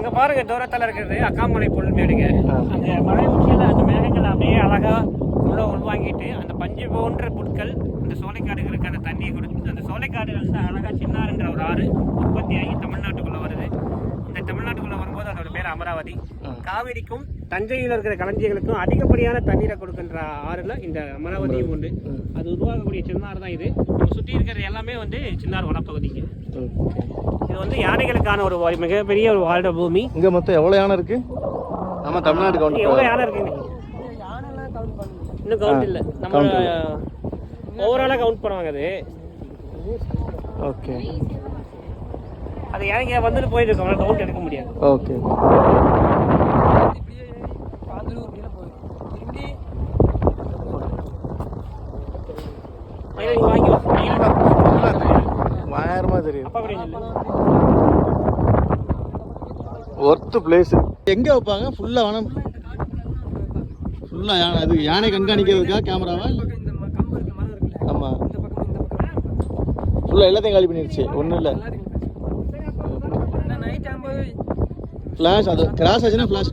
அங்க பாருங்க தூரத்துல இருக்கிறது அக்காமலை புல்மேடுங்க ஆ. அந்த மலை உச்சியில அந்த மேகங்கள் அப்படியே அழகா உள்ள உள்வாங்கிட்டு அந்த பஞ்சு போன்ற புட்கள் அந்த சோலைக்காடுகளுக்கு அந்த தண்ணியை கொடுத்து அந்த சோலைக்காடுகள் வந்து அழகா சின்னாறுன்ற ஒரு ஆறு உற்பத்தி ஆகி தமிழ்நாட்டுக்குள்ள இந்த தமிழ்நாட்டுக்குள்ள வரும்போது அதோட பேர் அமராவதி. காவிரிக்கும் தஞ்சையில் இருக்கிற களஞ்சியங்களுக்கும் அதிகப்படியான தண்ணீரை கொடுக்கின்ற ஆறுல இந்த அமராவதியும் உண்டு. அது உருவாகக்கூடிய சின்னாறு தான் இது. நம்ம சுற்றி இருக்கிறது எல்லாமே வந்து சின்னார் வனப்பகுதிங்க. இது வந்து யானைகளுக்கான ஒரு மிகப்பெரிய ஒரு வாழ்ற பூமி. இங்கே மொத்தம் எவ்வளோ யானை இருக்கு? நம்ம தமிழ்நாடு கவுண்ட் எவ்வளோ யானை இருக்குங்க? இன்னும் கவுண்ட் இல்லை. நம்ம ஓவராலாக கவுண்ட் பண்ணுவாங்க அது. ஓகே. அது யானைங்க வந்துட்டு போயிட்டு இருக்கவங்க கவுண்ட் எடுக்க முடியாது. ஓகே. கூட இல்லை ஒர்த்து பிளேஸ் எங்கே வைப்பாங்க? ஃபுல்லாக வேணும். ஃபுல்லாக யானை அது யானை கண்காணிக்கிறதுக்கா கேமராவா ஆமாம் ஃபுல்லாக எல்லாத்தையும் காலி பண்ணிடுச்சு ஒன்றும் இல்லை. நைட் ஆகும்போது ஃப்ளாஷ் அது கிராஷ் ஆச்சுன்னா ஃப்ளாஷ்